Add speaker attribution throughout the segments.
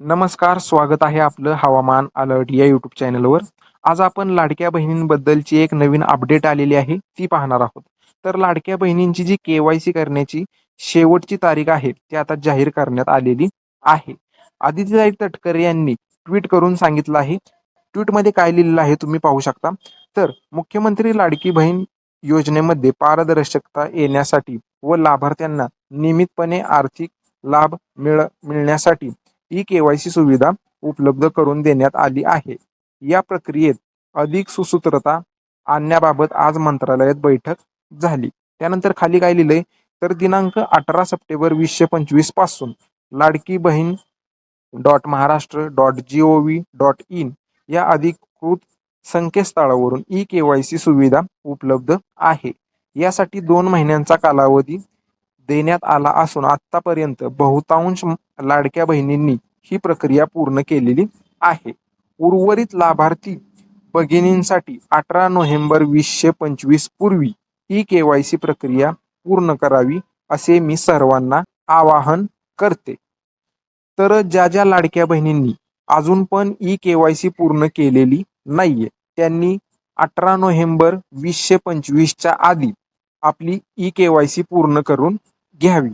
Speaker 1: नमस्कार स्वागत आहे आपलं हवामान अलर्ट या युट्यूब चॅनलवर. आज आपण लाडक्या बहिणींबद्दलची एक नवीन अपडेट आलेली आहे ती पाहणार आहोत. तर लाडक्या बहिणींची जी के वाय सी करण्याची शेवटची तारीख आहे ती आता जाहीर करण्यात आलेली आहे. आदित्यताई तटकरे यांनी ट्विट करून सांगितलं आहे. ट्विटमध्ये काय लिहिलेलं आहे तुम्ही पाहू शकता. तर मुख्यमंत्री लाडकी बहीण योजनेमध्ये पारदर्शकता येण्यासाठी व लाभार्थ्यांना नियमितपणे आर्थिक लाभ मिळ मिळण्यासाठी ई के वाय सी सुविधा उपलब्ध करून देण्यात आली आहे. या प्रक्रियेत अधिक सुसूत्रता आणण्याबाबत आज मंत्रालयात बैठक झाली. त्यानंतर खाली काय लिहिलंय? तर दिनांक अठरा सप्टेंबर वीसशे पंचवीसपासून Ladki Bahin dot Maharashtra dot G O V dot in या अधिकृत संकेतस्थळावरून ई के वाय सी सुविधा उपलब्ध आहे. यासाठी दोन महिन्यांचा कालावधी देण्यात आला असून आतापर्यंत बहुतांश लाडक्या बहिणींनी ही प्रक्रिया पूर्ण केलेली आहे. उर्वरित लाभार्थी भगिनींसाठी अठरा नोव्हेंबर वीसशे पंचवीस पूर्वी ही केवायसी प्रक्रिया पूर्ण करावी असे मी सर्वांना आवाहन करते. तर ज्या ज्या लाडक्या बहिणींनी अजून पण ई केवायसी पूर्ण केलेली नाहीये त्यांनी अठरा नोव्हेंबर वीसशे पंचवीसच्या आधी आपली ई केवायसी पूर्ण करून घ्यावी.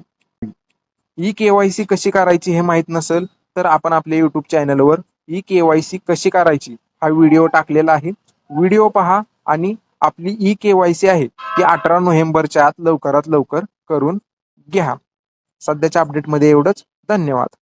Speaker 1: ई के वाय सी कशी करायची हे माहीत नसेल तर आपण आपल्या यूट्यूब चॅनलवर ई के वाय सी कशी करायची हा व्हिडिओ टाकलेला आहे. व्हिडिओ पहा आणि आपली ई के वाय सी आहे ती अठरा नोव्हेंबरच्या आत लवकरात लवकर करून घ्या. सध्याच्या अपडेटमध्ये एवढंच. धन्यवाद.